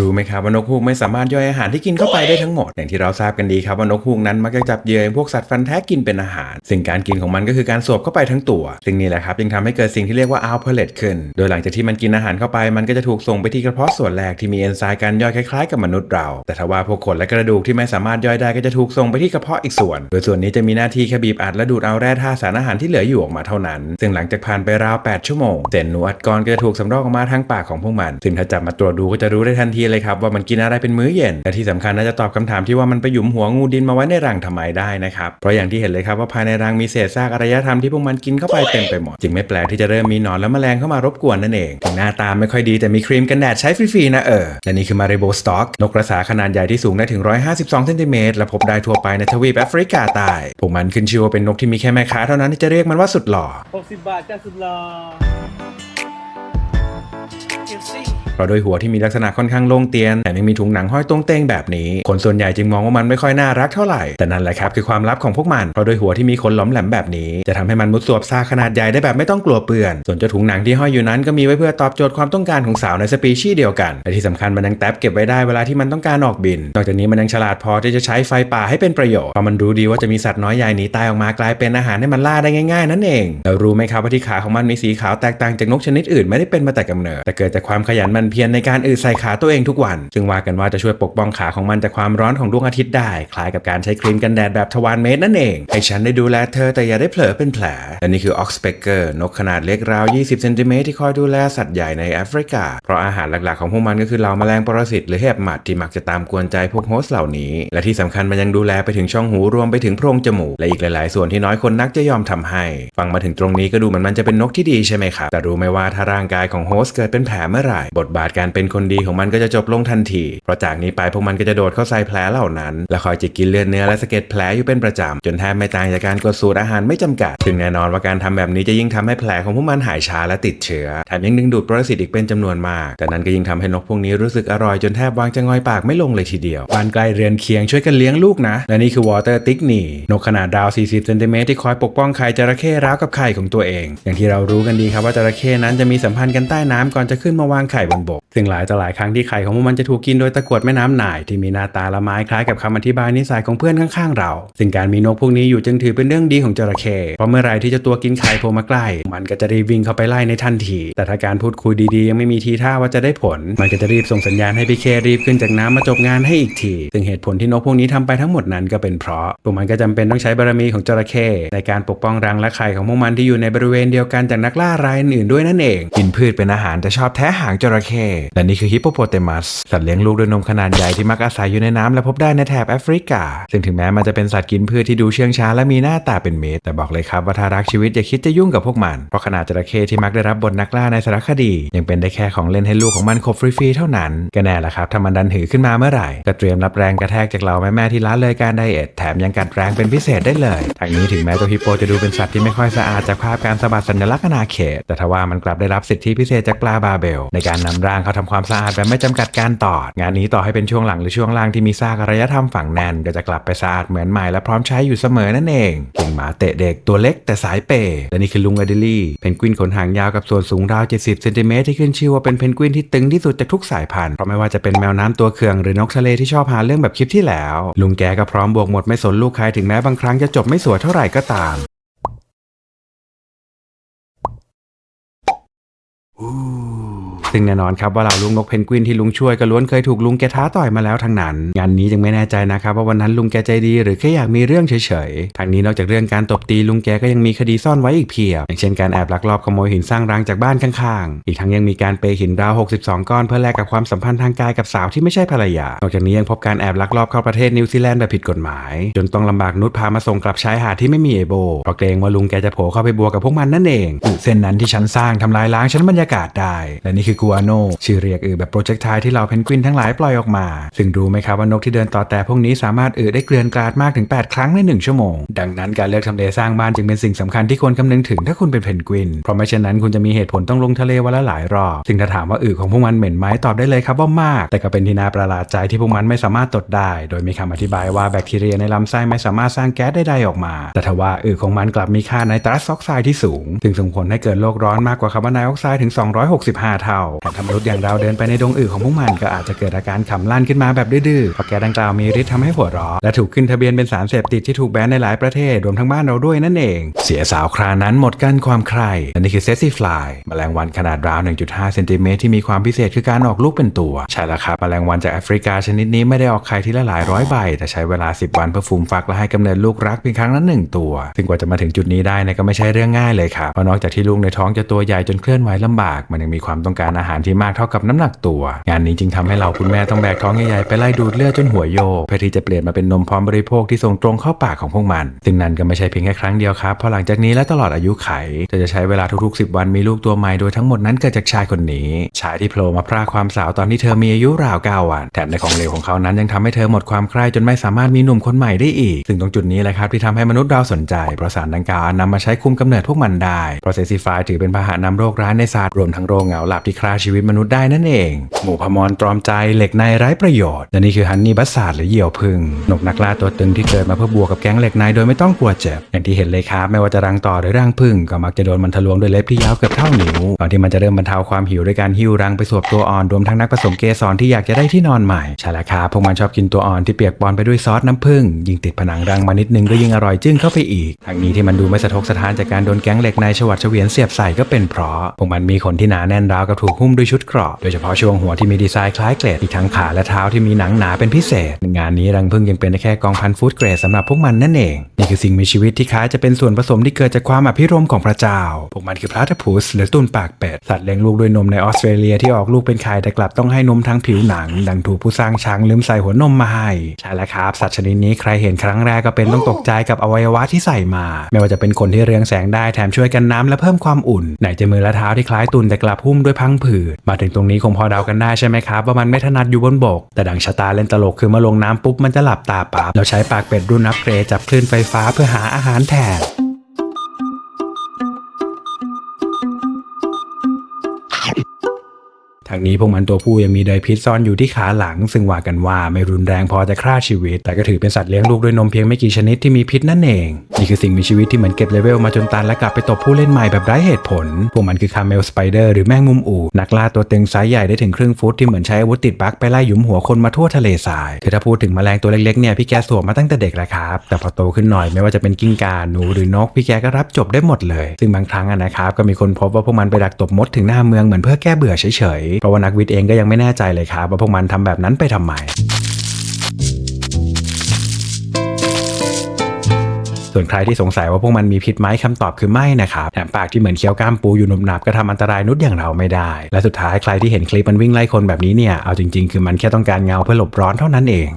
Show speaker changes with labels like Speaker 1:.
Speaker 1: รู้ไหมครับว่านกฮูกไม่สามารถย่อยอาหารที่กินเข้าไปได้ทั้งหมด อย่างที่เราทราบกันดีครับว่านกฮูกนั้นมักจะจับเหยื่อพวกสัตว์ฟันแท้กินเป็นอาหาร ซึ่งการกินของมันก็คือการสวบเข้าไปทั้งตัว ซึ่งนี่แหละครับจึงทำให้เกิดสิ่งที่เรียกว่าอัลเพลตขึ้น โดยหลังจากที่มันกินอาหารเข้าไป มันก็จะถูกส่งไปที่กระเพาะส่วนแรกที่มีเอนไซม์การย่อยคล้ายๆกับมนุษย์เรา แต่ถ้าว่าพวกขนและกระดูกที่ไม่สามารถย่อยได้ก็จะถูกส่งไปที่กระเพาะอีกส่วน โดยส่วนนี้จะมีหน้าที่แค่บีบอัดและดูดเอาแร่ธาตุสารอาหารที่เหลืออยู่ออกมาเท่านั้น ซึ่งหลังจากผ่านไปราว 8 ชั่วโมงเศษหนูอัดก้อนก็จะถูกสำรอกออกมาทางปากของพวกมัน ซึ่งถ้าจับมาตรวจดูก็จะรู้ได้ทันทีเลยครับว่ามันกินอะไรเป็นมื้อเย็นและที่สำคัญน่าจะตอบคำถามที่ว่ามันไปหยุมหัวงูดินมาไว้ในรังทำไมได้นะครับเพราะอย่างที่เห็นเลยครับว่าภายในรังมีเศษซากอารยธรรมที่พวกมันกินเข้าไปเต็มไปหมดจึงไม่แปลกที่จะเริ่มมีหนอนและแมลงเข้ามารบกวนนั่นเองถึงหน้าตาไม่ค่อยดีแต่มีครีมกันแดดใช้ฟรีๆนะเออและนี่คือมาริโบสต็อกนกกระสาขนาดใหญ่ที่สูงได้ถึง 152เซนติเมตรและพบได้ทั่วไปในทวีปแอฟริกาใต้พวกมันขึ้นชื่อว่าเป็นนกที่มีแค่แม่ค้าเท่านั้นที่จะเรียกมันว่าสุดหล่อ
Speaker 2: 60บาทจ้าสุดหล่อ
Speaker 1: เพราะโดยหัวที่มีลักษณะค่อนข้างโล่งเตียนแต่ยังมีถุงหนังห้อยตรงเต้งแบบนี้ คนส่วนใหญ่จึงมองว่ามันไม่ค่อยน่ารักเท่าไหร่แต่นั่นแหละครับคือความลับของพวกมันเพราะโดยหัวที่มีขนหลอมแหลมแบบนี้ จะทำให้มันมุดสวบซาขนาดใหญ่ได้แบบไม่ต้องกลัวเปื้อน ส่วนเจ้าถุงหนังที่ห้อยอยู่นั้นก็มีไว้เพื่อตอบโจทย์ความต้องการของสาวในสปีชีส์เดียวกันและที่สำคัญมันยังแท็บเก็บไว้ได้เวลาที่มันต้องการออกบิน นอกจากนี้มันยังฉลาดพอที่จะใช้ไฟป่าให้เป็นประโยชน์เพราะมันรู้ดีว่าจะมีสัตว์น้อยใหญ่หนีตายออกมากลายเป็นอาหารให้มันล่าได้ง่ายๆนั่นเองแล้วรู้ไหมครับว่าที่ขาของมันมีสีขาวแตกต่างจากนกชนิดอื่นไม่ได้เป็นมาแต่กำเนิดแต่เกิดจากความขยันหมันเพียรในการอืดใส่ขาตัวเองทุกวัน ซึ่งว่ากันว่าจะช่วยปกป้องขาของมันจากความร้อนของดวงอาทิตย์ได้ คล้ายกับการใช้ครีมกันแดดแบบทวารเมตรนั่นเองให้ฉันได้ดูแลเธอแต่อย่าได้เผลอเป็นแผลและนี่คือออกสเปกเกอร์นกขนาดเล็กราว 20เซนติเมตรที่คอยดูแลสัตว์ใหญ่ในแอฟริกา เพราะอาหารหลักๆของพวกมันก็คือเหล่าแมลงปรสิตหรือเห็บหมัดที่มักจะตามกวนใจพวกโฮสต์เหล่านี้ และที่สำคัญมันยังดูแลไปถึงช่องหูรวมไปถึงโพรงจมูกและอีกหลายๆ ส่วนที่น้อยคนนักจะยอมทำให้ ฟังมาถึงตรงนี้ก็ดูเหมือนมันจะเป็นนกที่ดีใช่ไหมครับแต่รู้ไหมว่าถ้าร่างกายของโฮสต์เกิดเป็นแผลเมื่อไหร่บทบาทการเป็นคนดีของมันก็จะจบลงทันทีเพราะจากนี้ไปพวกมันก็จะโดดเข้าใส่แผลเหล่านั้น และคอยจิกกินเลือดเนื้อและสะเก็ดแผลอยู่เป็นประจำจนแทบไม่ต่างจากการกดสูดอาหารไม่จำกัดซึ่งแน่นอนว่าการทำแบบนี้จะยิ่งทำให้แผลของพวกมันหายช้าและติดเชื้อแถมยังดึงดูดปรสิตอีกเป็นจำนวนมาก แต่นั้นก็ยิ่งทำให้นกพวกนี้รู้สึกอร่อยจนแทบวางจะงอยปากไม่ลงเลยทีเดียวบ้านใกล้เรือนเคียงช่วยกันเลี้ยงลูกนะ และนี่คือวอเตอร์ติกนีนกขนาดราว 40 เซนติเมตรที่คอยปกป้องไข่จระเข้ร้าวกับไข่ของตัวเอง อย่างที่เรารู้กันดีครับว่าจระเข้นั้นจะมีสัมพันธ์กันใต้น้ำก่อนจะขึ้นมาวางไข่บนบก ซึ่งหลายต่อหลายครั้งที่ไข่ของพวกมันจะถูกกินโดยตะกรวดแม่น้ำนายที่มีหน้าตาละไม้คล้ายกับคำอธิบายนิสัยของเพื่อนข้างๆเรา ซึ่งการมีนกพวกนี้อยู่จึงถือเป็นเรื่องดีของจระเข้เพราะเมื่อไหรที่เจะตัวกินไข่โผล่มาใกล้ มันก็จะรีบวิ่งเข้าไปไล่ในทันที แต่ถ้าการพูดคุยดีๆ ยังไม่มีทีท่าว่าจะได้ผล มันก็จะรีบส่งสัญญาณให้พี่เครีบขึ้นจากน้ำมาจบงานให้อีกที ซึ่งเหตุผลที่นกพวกนี้ทำไปทั้งหมดนั้นก็เป็นเพราะพวกมันก็จำเป็นต้องใช้บารมีของจระเข้ในการปกป้องรังและไข่ของพวกมันที่อยู่ในบริเวณเดียวกันจากนักล่ารายอื่นด้วยนั่นเอง กินพืชเป็นอาหารแต่ชอบแท้หางจระเข้และนี่คือฮิปโปโปเตมัสสัตว์เลี้ยงลูกด้วยนมขนาดใหญ่ที่มักอาศัยอยู่ในน้ำและพบได้ในแถบแอฟริกา ซึ่งถึงแม้มันจะเป็นสัตว์กินพืชที่ดูเชื่องช้าและมีหน้าตาเป็นมิตรแต่บอกเลยครับว่าถ้ารักชีวิตอย่าคิดจะยุ่งกับพวกมัน เพราะขนาดจระเข้ที่มักได้รับบทนักล่าในสารคดี ยังเป็นได้แค่ของเล่นให้ลูกของมันขบฟรีๆเท่านั้นก็แน่ละครับถ้ามันดันหือขึ้นมาเมื่อไหร่ก็เตรียมรับแรงกระแทกจากเหล่าแม่ๆที่ละเลยการไดเอทแถมยังกัดแรงเป็นพิเศษได้เลยทางนี้ถึงแม้ตัวฮิปโปจะดูเป็นสัตว์ที่ไม่ค่อยสะอาดจากภาพการสะบัดสัญลักษณ์อาณาเขต แต่ทว่ามันกลับได้รับสิทธิพิเศษจากปลาบาเบล ในการนำร่างเขาทำความสะอาดแบบไม่จำกัดการตอด งานนี้ต่อให้เป็นช่วงหลังหรือช่วงล่างที่มีซากอารยธรรมฝังแน่นก็จะกลับไปสะอาดเหมือนใหม่และพร้อมใช้อยู่เสมอนั่นเองเก่งหมาเตะเด็กตัวเล็กแต่สายเปย์และนี่คือลุงอเดลี่เพนกวินขนหางยาวกับส่วนสูงราว 70เซนติเมตรที่ขึ้นชื่อว่าเป็นเพนกวินที่ตึงที่สุดจากทุกสายพันธุ์เพราะไม่ว่าจะเป็นแมวน้ำตัวเคืองหรือนกทะเลที่ชอบหาเรื่องแบบคลิปที่แล้ว ลุงแกก็พร้อมบวกหมดไม่สนลูกใครถึงแม้บางครั้งจะจบไม่สวยเท่าไหร่ก็ตาม ซึ่งแน่นอนครับว่าเหล่าลุงนกเพนกวินที่ลุงช่วยก็ล้วนเคยถูกลุงแกท้าต่อยมาแล้วทั้งนั้น งานนี้จึงไม่แน่ใจนะครับว่าวันนั้นลุงแกใจดีหรือแค่อยากมีเรื่องเฉยๆ ทางนี้นอกจากเรื่องการตบตีลุงแกก็ยังมีคดีซ่อนไว้อีกเพียบ อย่างเช่นการแอบลักลอบขโมยหินสร้างรังจากบ้านข้างๆ อีกทั้งยังมีการเปยหินราว 62 ก้อนเพื่อแลกกับความสัมพันธ์ทางกายกับสาวที่ไม่ใช่ภรรยา นอกจากนี้ยังพบการแอบลักลอบเข้าประเทศนิวซีแลนด์แบบผิดกฎหมาย จนต้องลำบากนุชพามาส่งกลับชายหาดที่ไม่มีเอโบเพราะเกรงว่าลุงแกจะโผล่เข้าไปบัวกับพวกมันนั่นเอง เส้นนั้นที่ฉันสร้างทำลายล้างชั้นบรรยากาศได้ และนี่คือกัวโนชื่อเรียกอือแบบโปรเจกต์ไทที่เหล่าเพนกวินทั้งหลายปล่อยออกมา ซึ่งรู้ไหมครับว่านกที่เดินต่อแต่พวกนี้สามารถอือได้เกลื่อนกลาดมากถึง 8 ครั้งใน 1 ชั่วโมง ดังนั้นการเลือกทำเลสร้างบ้านจึงเป็นสิ่งสำคัญที่ควรคำนึงถึงถ้าคุณเป็นเพนกวิน เพราะไม่เช่นนั้นคุณจะมีเหตุผลต้องลงทะเลวันละหลายรอบซึ่งถ้าถามว่าอือของพวกมันเหม็นไหมตอบได้เลยครับว่ามาก แต่ก็เป็นที่น่าประหลาดใจที่พวกมันไม่สามารถตดได้ โดยมีคำอธิบายว่าแบคทีเรียในลำไส้ไม่สามารถสร้างแก๊สใดๆออกมา แต่ทว่าอือของมันกลับมีค่าไนตรัสออกไซด์ที่สูง ซึ่งส่งผลให้เกิดโลกร้อนมากกว่าคาร์บอนไดออกไซด์ถึง 265 เท่าแต่ถ้ามนุษย์อย่างเราเดินไปในดงอึของพวกมันก็อาจจะเกิดอาการขำลั่นขึ้นมาแบบดื้อๆเพราะแก๊สดังกล่าวมีฤทธิ์ทำให้หัวเราะและถูกขึ้นทะเบียนเป็นสารเสพติดที่ถูกแบนในหลายประเทศรวมทั้งบ้านเราด้วยนั่นเอง เสียสาวครานั้นหมดกั้นความใครและนี่คือเซซี่ฟลายแมลงวันขนาดราว 1.5 เซนติเมตรที่มีความพิเศษคือการออกลูกเป็นตัว ใช่แล้วครับแมลงวันจากแอฟริกาชนิดนี้ไม่ได้ออกไข่ทีละหลายร้อยใบ แต่ใช้เวลา 10 วันเพื่อฟูมฟักและให้กำเนิดลูกรักเพียงครั้งละหนึ่งตัว ซึ่งกว่าจะมาถึงจุดนี้ได้นยก็ไม่ใช่เรื่องง่ายเลยครับเพราะนอกจากที่ลูกในท้องจะตัวใหญ่จนเคลื่อนไหวลำบาก มันยังมีความต้องการอาาหารที่มากเท่ากับน้ำหนักตัว งานนี้จึงทำให้เราคุณแม่ต้องแบกท้องใหญ่ๆไปไล่ดูดเลือดจนหัวโยกเพื่อที่จะเปลี่ยนมาเป็นนมพร้อมบริโภคที่ส่งตรงเข้าปากของพวกมัน ซึ่งนั่นก็ไม่ใช่เพียงแค่ครั้งเดียวครับเพราะหลังจากนี้และตลอดอายุไขจะจะใช้เวลาทุกๆ 10 วันมีลูกตัวใหม่โดยทั้งหมดนั้นเกิดจากชายคนนี้ ชายที่โผล่มาพรากความสาวตอนที่เธอมีอายุราว9วันแถมในของเหลวของเขานั้นยังทำให้เธอหมดความใคร่จนไม่สามารถมีหนุ่มคนใหม่ได้อีก ซึ่งตรงจุดนี้แหละครับที่ทำให้มนุษย์เราสนใจเพราะสารดังกล่าวนำมาใช้คุมกำเนิดพวกมันได้เพราะเซซิฟายถือเป็นพาหะนำโรคร้ายในศาสตร์รวมทั้งโรคเหงาหลับที่ฆ่าชีวิตมนุษย์ได้นั่นเอง หมู่พมรตรอมใจเหล็กในไร้ประโยชน์และนี่คือฮันนี่บัสซาดหรือเหยี่ยวพึ่งนกนักล่าตัวตึงที่เกิดมาเพื่อบวกกับแก๊งเหล็กในโดยไม่ต้องกลัวเจ็บ อย่างที่เห็นเลยครับไม่ว่าจะรังต่อหรือรังพึ่งก็มักจะโดนมันทะลวงด้วยเล็บที่ยาวเกือบเท่านิ้วก่อนที่มันจะเริ่มบรรเทาความหิวด้วยการหิ้วรังไปสวบตัวอ่อนรวมทั้งนักผสมเกสรที่อยากจะได้ที่นอนใหม่ใช่แล้วครับพวกมันชอบกินตัวอ่อนที่เปียกปอนไปด้วยซอสน้ำผึ้งยิ่งติดผนังรังมานิดนึงก็ยิ่งอร่อยจึ้งเข้าไปอีกทั้งนี้ที่มันดูไม่สะทกสะท้านจากการโดนแก๊งเหล็กในฉวัดเฉวียนเสียบใส่ก็เป็นเพราะพวกมันมีขนที่หนาแน่นราวกับถูกหุ้มด้วยชุดเกราะโดยเฉพาะช่วงหัวที่มีดีไซน์คล้ายเกล็ดอีกทั้งขาและเท้าที่มีหนังหนาเป็นพิเศษ งานนี้รังผึ้งยังเป็นแค่กองพันฟู้ดเกรดสำหรับพวกมันนั่นเองนี่คือสิ่งมีชีวิตที่คล้ายจะเป็นส่วนผสมที่เกิดจากความอภิรมของพระเจ้า พวกมันคือพลาทพุสหรือตุนปากเป็ดสัตว์เลี้ยงลูกด้วยนมในออสเตรเลียที่ออกลูกเป็นไข่แต่กลับต้องให้นมทางผิวหนัง ดังถูกผู้สร้างช้างลืมใส่หัวนมมาให้ใช่แล้วครับ สัตว์ชนิดนี้ใครเห็นครั้งแรกก็เป็นต้องตกใจกับอวัยวะที่ใส่มา ไม่ว่าจะเป็นคนที่เรืองแสงได้แถมช่วยกันน้ำและเพิ่มความอุ่นไหนจะมือและเท้าที่คล้ายตุนแต่กลับหุ้มด้วยพังผืด มาถึงตรงนี้คงพอเดากันได้ใช่ไหมครับว่ามันไม่ถนัดอยู่บนบก แต่ดังชะตาเล่นตลกคือมาลงน้ำปุ๊บมันจะหลับตาปับแล้วใช้ปากเป็ดรุ่นอัปเกรดจับคลื่นไฟฟ้าเพื่อหาอาหารแทน ทางนี้พวกมันตัวผู้ยังมีไดพิษซ่อนอยู่ที่ขาหลัง ซึ่งว่ากันว่าไม่รุนแรงพอจะฆ่าชีวิต แต่ก็ถือเป็นสัตว์เลี้ยงลูกด้วยนมเพียงไม่กี่ชนิดที่มีพิษนั่นเอง นี่คือสิ่งมีชีวิตที่เหมือนเก็บเลเวลมาจนตันและกลับไปตบผู้เล่นใหม่แบบไร้เหตุผล พวกมันคือคาเมลสไปเดอร์หรือแมงมุมอูดนักล่าตัวตึงไซส์ใหญ่ได้ถึงครึ่งฟุตที่เหมือนใช้อาวุธติดบั๊กไปไล่หยุมหัวคนมาทั่วทะเลทรายคือถ้าพูดถึงแมลงตัวเล็กๆเนี่ยพี่แกสวมมาตั้งแต่เด็กแล้วครับแต่พอโตขึ้นหน่อยไม่ว่าจะเป็นกิ้งก่าหนูหรือนกพี่แกก็รับจบได้หมดเลย ซึ่งบางครั้งอะนะครับก็มีคนพบว่าพวกมันไปดักตบมดถึงหน้าเมืองเหมือนเพื่อแก้เบื่อเฉยเพราะว่านักวิทย์เองก็ยังไม่แน่ใจเลยครับว่าพวกมันทำแบบนั้นไปทำไมส่วนใครที่สงสัยว่าพวกมันมีพิษไหมคำตอบคือไม่นะครับแถมปากที่เหมือนเคี้ยวก้ามปูอยู่หนุบหนับก็ทำอันตรายนุษย์อย่างเราไม่ได้ และสุดท้ายใครที่เห็นคลิปมันวิ่งไล่คนแบบนี้เนี่ยเอาจริงๆ คือมันแค่ต้องการเงาเพื่อหลบร้อนเท่านั้นเอง